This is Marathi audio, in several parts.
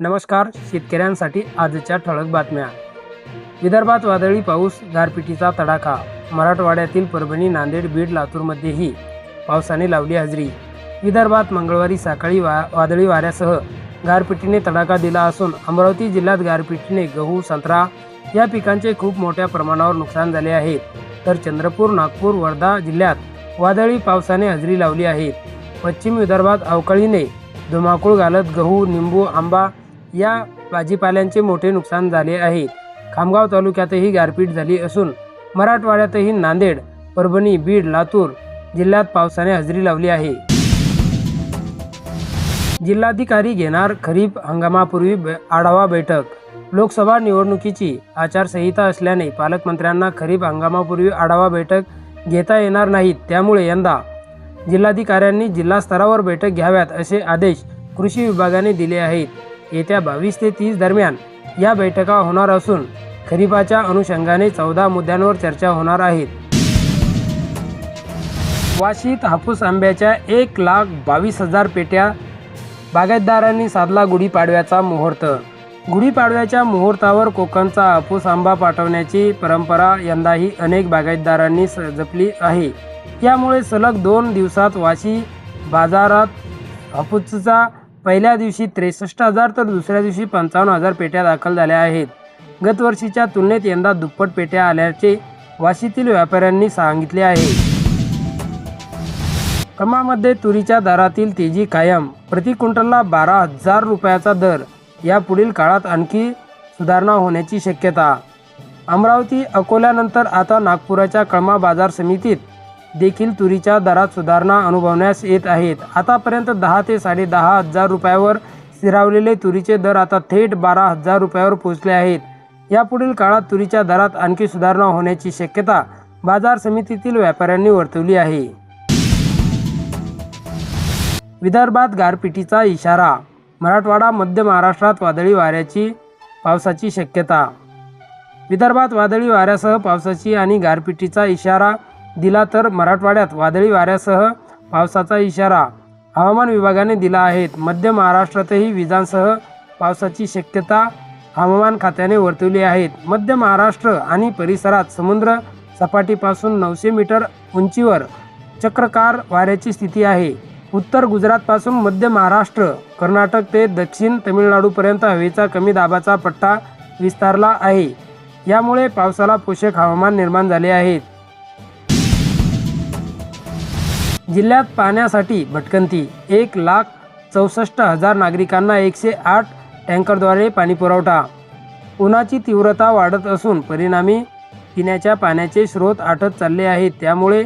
नमस्कार शेतकऱ्यांसाठी आजच्या ठळक बातम्या. विदर्भात वादळी पाऊस गारपिटीचा तडाखा. मराठवाड्यातील परभणी नांदेड बीड लातूरमध्येही पावसाने लावली हजेरी. विदर्भात मंगळवारी सकाळी वा वादळी वाऱ्यासह गारपिटीने तडाखा दिला असून अमरावती जिल्ह्यात गारपिटीने गहू संत्रा या पिकांचे खूप मोठ्या प्रमाणावर नुकसान झाले आहे. तर चंद्रपूर नागपूर वर्धा जिल्ह्यात वादळी पावसाने हजेरी लावली आहे. पश्चिम विदर्भात अवकाळीने धुमाकूळ घालत गहू निंबू आंबा या भाजीपाल्यांचे मोठे नुकसान झाले आहे. खामगाव तालुक्यातही गारपीट झाली असून मराठवाड्यातही नांदेड परभणी बीड लातूर जिल्ह्यात पावसाने हजेरी लावली आहे. जिल्हाधिकारी घेणार खरीप हंगामापूर्वी ब- आढावा बैठक. लोकसभा निवडणुकीची आचारसंहिता असल्याने पालकमंत्र्यांना खरीप हंगामापूर्वी आढावा बैठक घेता येणार नाहीत. त्यामुळे यंदा जिल्हाधिकाऱ्यांनी जिल्हा स्तरावर बैठक घ्याव्यात असे आदेश कृषी विभागाने दिले आहेत. येत्या बावीस ते तीस दरम्यान या बैठका होणार असून खरीपाच्या अनुषंगाने चौदा मुद्द्यांवर चर्चा होणार आहेत वाशीत हापूस आंब्याच्या एक लाख बावीस हजार पेट्या बागायतदारांनी साधला गुढीपाडव्याचा मुहूर्त. गुढीपाडव्याच्या मुहूर्तावर कोकणचा हापूस आंबा पाठवण्याची परंपरा यंदाही अनेक बागायतदारांनी स- जपली आहे. यामुळे सलग दोन दिवसात वाशी बाजारात हापूसचा पहिल्या दिवशी त्रेसष्ट हजार तर दुसऱ्या दिवशी पंचावन्न हजार पेट्या दाखल झाल्या आहेत. गतवर्षीच्या तुलनेत यंदा दुप्पट पेट्या आल्याचे वाशीतील व्यापाऱ्यांनी सांगितले आहे. कमामध्ये तुरीच्या दरातील तेजी कायम. प्रति क्विंटलला बारा हजार रुपयाचा दर. या पुढील काळात आणखी सुधारणा होण्याची शक्यता. अमरावती अकोल्यानंतर आता नागपुराच्या कळमा बाजार समितीत देखील तुरीच्या दरात सुधारणा अनुभवण्यास येत आहेत. आतापर्यंत दहा ते साडेदहा हजार रुपयावर स्थिरावलेले तुरीचे दर आता थेट बारा हजार रुपयावर पोहोचले आहेत. यापुढील काळात तुरीच्या दरात आणखी सुधारणा होण्याची शक्यता बाजार समितीतील व्यापाऱ्यांनी वर्तवली आहे. विदर्भात गारपिटीचा इशारा मराठवाडा मध्य महाराष्ट्रात वादळी वाऱ्याची पावसाची शक्यता. विदर्भात वादळी वाऱ्यासह पावसाची आणि गारपिटीचा इशारा दिला तर मराठवाड्यात वादळी वाऱ्यासह पावसाचा इशारा हवामान विभागाने दिला आहे. मध्य महाराष्ट्रातही विजांसह पावसाची शक्यता हवामान खात्याने वर्तवली आहेत मध्य महाराष्ट्र आणि परिसरात समुद्र सपाटीपासून नऊशे मीटर उंचीवर चक्रकार वाऱ्याची स्थिती आहे. उत्तर गुजरातपासून मध्य महाराष्ट्र कर्नाटक ते दक्षिण तमिळनाडूपर्यंत हवेचा कमी दाबाचा पट्टा विस्तारला आहे. यामुळे पावसाला पोषक हवामान निर्माण झाले आहेत जिल्ह्यात पाण्यासाठी भटकंती. एक लाख चौसष्ट हजार नागरिकांना एकशे आठ टँकरद्वारे पाणीपुरवठा. उन्हाची तीव्रता वाढत असून परिणामी पिण्याच्या पाण्याचे स्रोत आटत चालले आहेत. त्यामुळे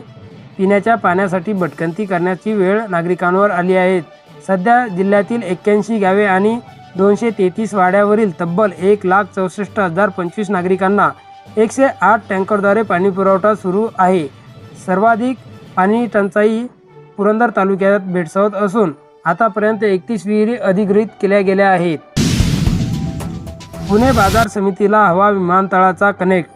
पिण्याच्या पाण्यासाठी भटकंती करण्याची वेळ नागरिकांवर आली आहे. सध्या जिल्ह्यातील एक्क्याऐंशी गावे आणि दोनशे तेहतीस वाड्यावरील तब्बल एक लाख चौसष्ट हजार पंचवीस नागरिकांना एकशे आठ टँकरद्वारे पाणीपुरवठा सुरू आहे. सर्वाधिक पाणी टंचाई पुरंदर तालुक्यात भेडसावत असून आतापर्यंत एकतीस विहिरी अधिग्रहित केल्या गेल्या आहेत. पुणे बाजार समितीला हवा विमानतळाचा कनेक्ट.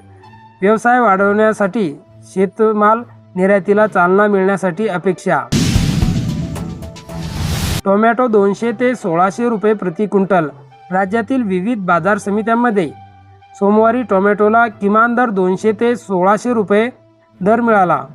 व्यवसाय वाढवण्यासाठी शेतमाल निर्यातीला चालना मिळण्यासाठी अपेक्षा. टोमॅटो दोनशे ते सोळाशे रुपये प्रति क्विंटल. राज्यातील विविध बाजार समित्यांमध्ये सोमवारी टोमॅटोला किमान दर दोनशे ते सोळाशे रुपये दर मिळाला.